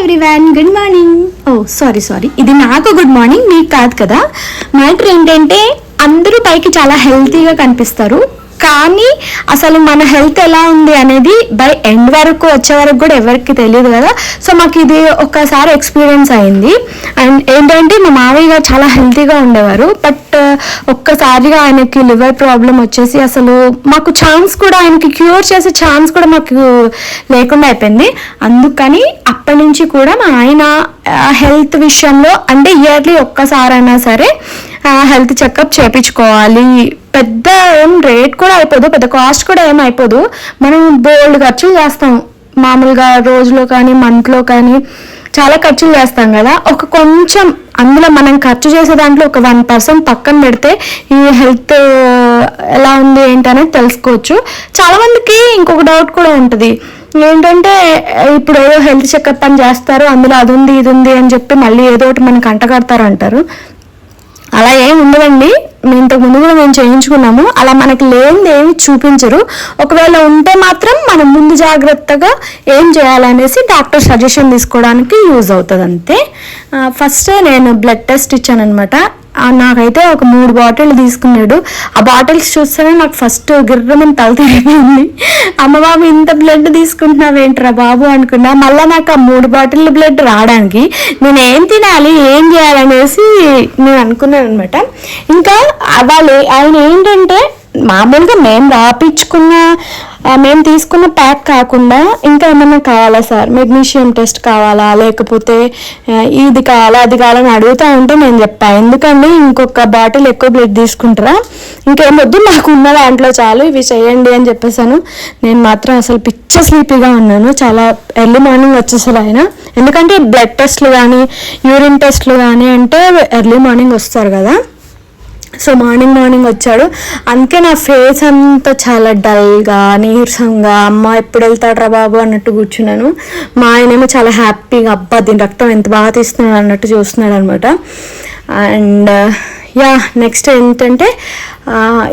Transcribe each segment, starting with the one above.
Everyone good morning oh sorry sorry ఇది నాకు good morning మీకు కాదు కదా. మ్యాటర్ ఏంటంటే అందరూ పైకి చాలా హెల్తీగా కనిపిస్తారు. కానీ అసలు మన హెల్త్ ఎలా ఉంది అనేది బై ఎండ్ వరకు వచ్చే వరకు కూడా ఎవరికి తెలియదు కదా. సో మాకు ఇది ఒకసారి ఎక్స్పీరియన్స్ అయింది. అండ్ ఏంటంటే మా మావయ్య గారు చాలా హెల్తీగా ఉండేవారు. బట్ ఒక్కసారిగా ఆయనకి లివర్ ప్రాబ్లం వచ్చేసి అసలు మాకు ఛాన్స్ కూడా ఆయనకి క్యూర్ చేసే ఛాన్స్ కూడా మాకు లేకుండా అయిపోయింది. అందుకని అప్పటి నుంచి కూడా మా ఆయన హెల్త్ విషయంలో అంటే ఇయర్లీ ఒక్కసారైనా సరే హెల్త్ చెకప్ చేయించుకోవాలి పెద్ద ఏం రేట్ కూడా అయిపోదు పెద్ద కాస్ట్ కూడా ఏం అయిపోదు. మనం బోల్డ్ ఖర్చులు చేస్తాం. మామూలుగా రోజులో కానీ మంత్లో కానీ చాలా ఖర్చులు చేస్తాం కదా. ఒక కొంచెం అందులో మనం ఖర్చు చేసే దాంట్లో ఒక వన్ పర్సెంట్ పక్కన పెడితే ఈ హెల్త్ ఎలా ఉంది ఏంటనేది తెలుసుకోవచ్చు. చాలా మందికి ఇంకొక డౌట్ కూడా ఉంటుంది. ఏంటంటే ఇప్పుడు ఏదో హెల్త్ చెకప్ అని చేస్తారు అందులో అది ఉంది ఇది ఉంది అని చెప్పి మళ్ళీ ఏదో ఒకటి మనకి అంటగడతారు అంటారు. అలా ఏం ఉండదండి. ఇంతకు ముందు కూడా మేము చేయించుకున్నాము. అలా మనకి లేనిది ఏమి చూపించరు. ఒకవేళ ఉంటే మాత్రం మనం ముందు జాగ్రత్తగా ఏం చేయాలనేసి డాక్టర్ సజెషన్ తీసుకోవడానికి యూజ్ అవుతుంది అంతే ఫస్ట్ నేను బ్లడ్ టెస్ట్ ఇచ్చాను అనమాట నాకైతే ఒక మూడు బాటిల్ తీసుకున్నాడు. ఆ బాటిల్స్ చూస్తేనే నాకు ఫస్ట్ గిర్రమని తల తిరిగింది అమ్మబాబు ఇంత బ్లడ్ తీసుకుంటున్నావేంట్రా బాబు అనుకున్నా మళ్ళీ నాకు ఆ మూడు బాటిల్ బ్లడ్ రావడానికి నేను ఏం తినాలి ఏం చేయాలనేసి నేను అనుకున్నాను అనమాట ఇంకా వాళ్ళు ఆయన ఏంటంటే మామూలుగా మేము రాపించుకున్న మేము తీసుకున్న ప్యాక్ కాకుండా ఇంకా ఏమైనా కావాలా సార్? మెగ్నీషియం టెస్ట్ కావాలా? లేకపోతే ఇది కావాలా అది కావాలని అడుగుతూ ఉంటే నేను చెప్పా. ఎందుకండి? ఇంకొక బాటిల్ ఎక్కువ బ్లడ్ తీసుకుంటారా? ఇంకేమొద్దు నాకు ఉన్న దాంట్లో చాలు ఇవి చేయండి అని చెప్పేసాను నేను మాత్రం అసలు పిచ్చ స్లీపీగా ఉన్నాను. చాలా ఎర్లీ మార్నింగ్ వచ్చేసారు ఆయన. ఎందుకంటే బ్లడ్ టెస్ట్లు కానీ యూరిన్ టెస్ట్లు కానీ అంటే ఎర్లీ మార్నింగ్ వస్తారు కదా. సో మార్నింగ్ మార్నింగ్ వచ్చాడు. అందుకే నా ఫేస్ అంతా చాలా డల్గా నీరసంగా అమ్మ ఎప్పుడు వెళ్తాడ్రా బాబు? అన్నట్టు కూర్చున్నాను. మా ఆయనేమో చాలా హ్యాపీగా అబ్బా దీని రక్తం ఎంత బాగా తీస్తున్నాడు? అన్నట్టు చూస్తున్నాడు అనమాట అండ్ యా నెక్స్ట్ ఏంటంటే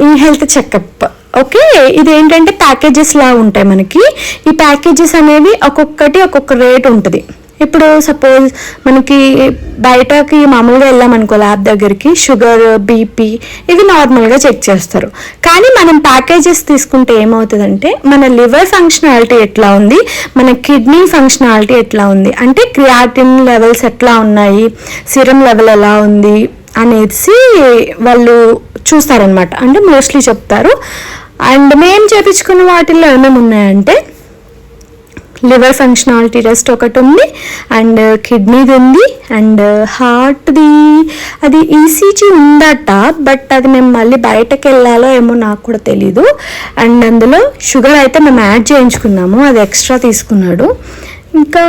ఈ హెల్త్ చెకప్ ఓకే ఇది ఏంటంటే ప్యాకేజెస్ లా ఉంటాయి మనకి. ఈ ప్యాకేజెస్ అనేవి ఒక్కొక్కటి ఒక్కొక్క రేట్ ఉంటుంది. ఇప్పుడు సపోజ్ మనకి బయటకి మామూలుగా వెళ్ళామనుకో ల్యాబ్ దగ్గరికి షుగర్ బీపీ ఇవి నార్మల్గా చెక్ చేస్తారు. కానీ మనం ప్యాకేజెస్ తీసుకుంటే ఏమవుతుందంటే మన లివర్ ఫంక్షనాలిటీ ఎట్లా ఉంది మన కిడ్నీ ఫంక్షనాలిటీ ఎట్లా ఉంది అంటే క్రియాటిన్ లెవెల్స్ ఎట్లా ఉన్నాయి సిరం లెవెల్ ఎలా ఉంది అనేసి వాళ్ళు చూస్తారనమాట అంటే మోస్ట్లీ చెప్తారు. అండ్ మేము చేపించుకున్న వాటిల్లో ఏమేమి ఉన్నాయంటే లివర్ ఫంక్షనాలిటీ టెస్ట్ ఒకటి ఉంది అండ్ uh, కిడ్నీది ఉంది అండ్ uh, హార్ట్ది అది ఈసీజీ ఉందట బట్ అది మేము మళ్ళీ బయటకు వెళ్ళాలో ఏమో నాకు కూడా తెలీదు. అండ్ అందులో షుగర్ అయితే మేము యాడ్ చేయించుకున్నాము అది ఎక్స్ట్రా తీసుకున్నాడు. ఇంకా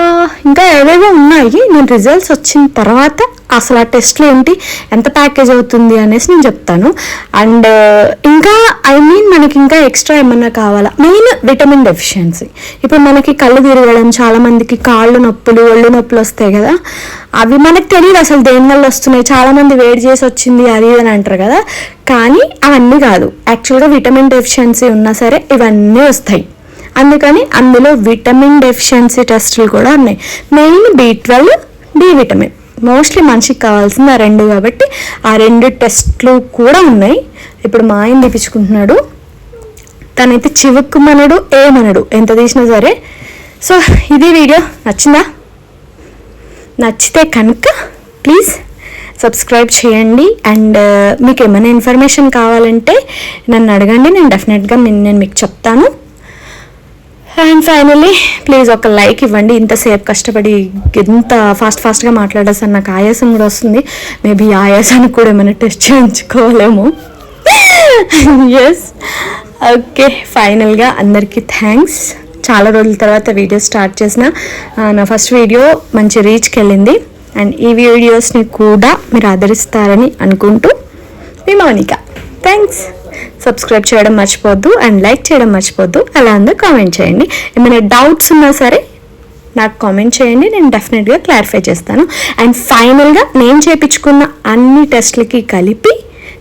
ఇంకా ఏవేవో ఉన్నాయి నేను రిజల్ట్స్ వచ్చిన తర్వాత అసలు ఆ టెస్ట్లు ఏంటి ఎంత ప్యాకేజ్ అవుతుంది అనేసి నేను చెప్తాను. అండ్ ఇంకా ఐ మీన్ మనకి ఇంకా ఎక్స్ట్రా ఏమన్నా కావాలా? Main vitamin deficiency. ఇప్పుడు మనకి కళ్ళు తిరగడం చాలా మందికి కాళ్ళు నొప్పులు ఒళ్ళు నొప్పులు వస్తాయి కదా. అవి మనకు తెలియదు అసలు దేని వల్ల వస్తున్నాయి. చాలా మంది వేడి చేసి వచ్చింది అది అని అంటారు కదా. కానీ అవన్నీ కాదు. యాక్చువల్గా విటమిన్ డెఫిషియన్సీ ఉన్నా సరే ఇవన్నీ వస్తాయి. అందుకని అందులో విటమిన్ డెఫిషియన్సీ టెస్టులు కూడా ఉన్నాయి. Main B twelve D vitamin. Mostly మనిషికి కావాల్సింది ఆ రెండు కాబట్టి ఆ రెండు టెస్ట్లు కూడా ఉన్నాయి. ఇప్పుడు మా ఆయన తీపించుకుంటున్నాడు తనైతే చివుక్కుమనడు ఏమనడు ఎంత తీసినా సరే. సో ఇది వీడియో. నచ్చిందా? నచ్చితే కనుక ప్లీజ్ సబ్స్క్రైబ్ చేయండి. అండ్ మీకు ఏమైనా ఇన్ఫర్మేషన్ కావాలంటే నన్ను అడగండి. నేను డెఫినెట్గా నేను మీకు చెప్తాను. అండ్ ఫైనల్లీ ప్లీజ్ ఒక లైక్ ఇవ్వండి. ఇంతసేపు కష్టపడి ఎంత ఫాస్ట్ ఫాస్ట్గా మాట్లాడేసాను నాకు ఆయాసం కూడా వస్తుంది. మేబీ ఆయాసానికి కూడా ఏమైనా టెస్ట్ చేయించుకోవాలేమో. ఎస్ ఓకే ఫైనల్గా అందరికీ థ్యాంక్స్ చాలా రోజుల తర్వాత వీడియో స్టార్ట్ చేసిన నా ఫస్ట్ వీడియో మంచి రీచ్కి వెళ్ళింది. అండ్ ఈ వీడియోస్ని కూడా మీరు ఆదరిస్తారని అనుకుంటూ మీ మౌనిక. థ్యాంక్స్ సబ్స్క్రైబ్ చేయడం మర్చిపోద్దు అండ్ లైక్ చేయడం మర్చిపోద్దు. అలా అందరూ కామెంట్ చేయండి. ఏమైనా డౌట్స్ ఉన్నా సరే నాకు కామెంట్ చేయండి. నేను డెఫినెట్గా క్లారిఫై చేస్తాను. అండ్ ఫైనల్గా నేను చేపించుకున్న అన్ని టెస్ట్లకి కలిపి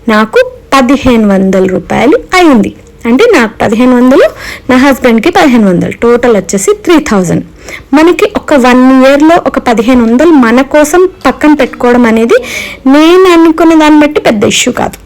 నాకు పదిహేను వందల రూపాయలు అయింది. అంటే నాకు పదిహేను వందలు నా హస్బెండ్కి పదిహేను వందలు. టోటల్ వచ్చేసి త్రీ థౌజండ్ మనకి ఒక వన్ ఇయర్లో ఒక పదిహేను వందలు మన కోసం పక్కన పెట్టుకోవడం అనేది నేను అనుకున్న దాన్ని బట్టి పెద్ద ఇష్యూ కాదు.